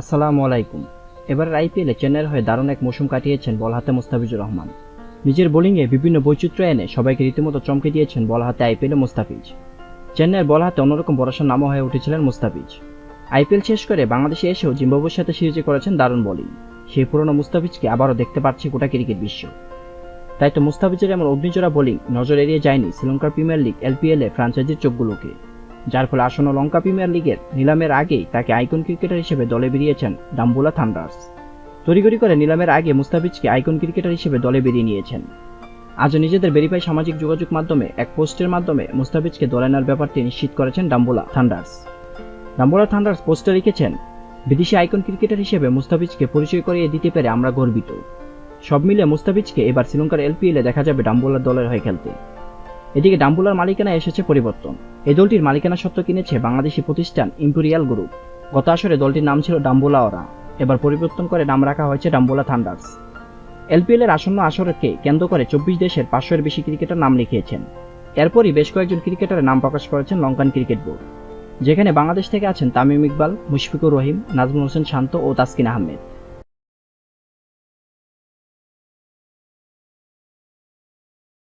আসসালামু আলাইকুম। এবারের আইপিএলে চেন্নাইয়ের হয়ে দারুণ এক মৌসুম কাটিয়েছেন বল হাতে মুস্তাফিজুর রহমান। নিজের বোলিংয়ে বিভিন্ন বৈচিত্র্য এনে সবাইকে রীতিমতো চমকে দিয়েছেন বল হাতে আইপিএলে মুস্তাফিজ। চেন্নাইয়ের বল হাতে অন্যরকম ভরসার নামও হয়ে উঠেছিলেন মুস্তাফিজ। আইপিএল শেষ করে বাংলাদেশে এসেও জিম্বাবুয়ের সাথে সিরিজে করেছেন দারুণ বোলিং। সেই পুরনো মুস্তাফিজকে আবারও দেখতে পাচ্ছে গোটা ক্রিকেট বিশ্ব। তাই তো মুস্তাফিজের এমন অগ্নিজোড়া বোলিং নজর এড়িয়ে যায়নি শ্রীলঙ্কার প্রিমিয়ার লিগ এলপিএলে ফ্রাঞ্চাইজির চোখগুলোকে। যার ফলে আসন্ন লঙ্কা প্রিমিয়ার লিগের নিলামের আগেই তাকে আইকন ক্রিকেটার হিসেবে দলে বেরিয়েছেন ডাম্বুলা থান্ডার্স। তড়িগড়ি করে নিলামের আগে মুস্তাফিজকে আইকন ক্রিকেটার হিসেবে দলে বেরিয়ে নিয়েছেন। আজও নিজেদের ভেরিফাই সামাজিক যোগাযোগ মাধ্যমে এক পোস্টের মাধ্যমে মুস্তাফিজকে দলে নেওয়ার ব্যাপারটি নিশ্চিত করেছেন ডাম্বুলা থান্ডার্স। ডাম্বুলা থান্ডার্স পোস্টে লিখেছেন, বিদেশি আইকন ক্রিকেটার হিসেবে মুস্তাফিজকে পরিচয় করিয়ে দিতে পেরে আমরা গর্বিত। সব মিলে মুস্তাফিজকে এবার শ্রীলঙ্কার এলপিএলে দেখা যাবে ডাম্বুলার দলের হয়ে খেলতে। এদিকে ডাম্বুলার মালিকানায় এসেছে পরিবর্তন। এই দলটির মালিকানা সত্ত্ব কিনেছে বাংলাদেশি প্রতিষ্ঠান ইম্পেরিয়াল গ্রুপ। গত আসরে দলটির নাম ছিল ডাম্বুলা ওরা। এবার পরিবর্তন করে নাম রাখা হয়েছে ডাম্বুলা থান্ডার্স। এলপিএল এর আসন্ন আসরকে কেন্দ্র করে চব্বিশ দেশের পাঁচশোর বেশি ক্রিকেটার নাম লিখিয়েছেন। এরপরই বেশ কয়েকজন ক্রিকেটারের নাম প্রকাশ করেছেন লঙ্কান ক্রিকেট বোর্ড। যেখানে বাংলাদেশ থেকে আছেন তামিম ইকবাল, মুশফিকুর রহিম, নাজমুল হোসেন শান্ত ও তাসকিন আহমেদ।